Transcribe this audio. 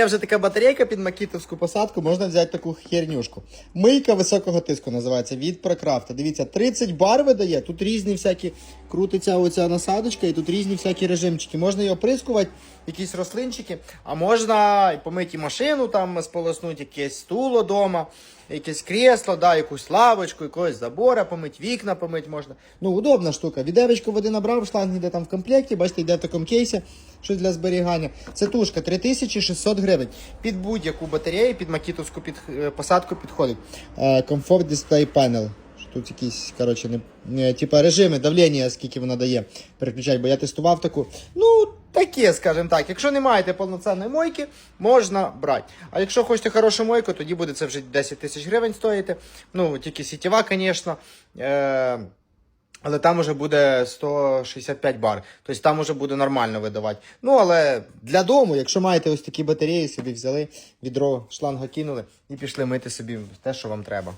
Є вже така батарейка під макітовську посадку, можна взяти таку хернюшку. Мийка високого тиску називається від Прокрафта. Дивіться, 30 бар видає, тут різні всякі, крутиться оця насадочка, і тут різні всякі режимчики. Можна її оприскувати, якісь рослинчики, а можна і помити машину, там сполоснути якесь стуло вдома, якесь кресло, да, якусь лавочку, якогось забора помити, вікна помити можна. Ну, удобна штука. Відевочку води набрав, шланг йде там в комплекті, бачите, йде в такому кейсі, щось для зберігання. Це тушка 3600 гривень. Під будь-яку батарею, під макітовську під, е, посадку підходить. Е, Display Panel. Що Тут якісь, коротше, не, не, типа режими давлення, скільки вона дає переключати, бо я тестував таку. Ну, таке, скажімо так. Якщо не маєте повноцінної мойки, можна брати. А якщо хочете хорошу мойку, тоді буде це вже 10 тисяч гривень стоїти. Ну, тільки сітєва, звісно. Е- але там уже буде 165 бар. Тобто там уже буде нормально видавати. Ну, але для дому, якщо маєте ось такі батареї, собі взяли, відро шланга кинули і пішли мити собі те, що вам треба.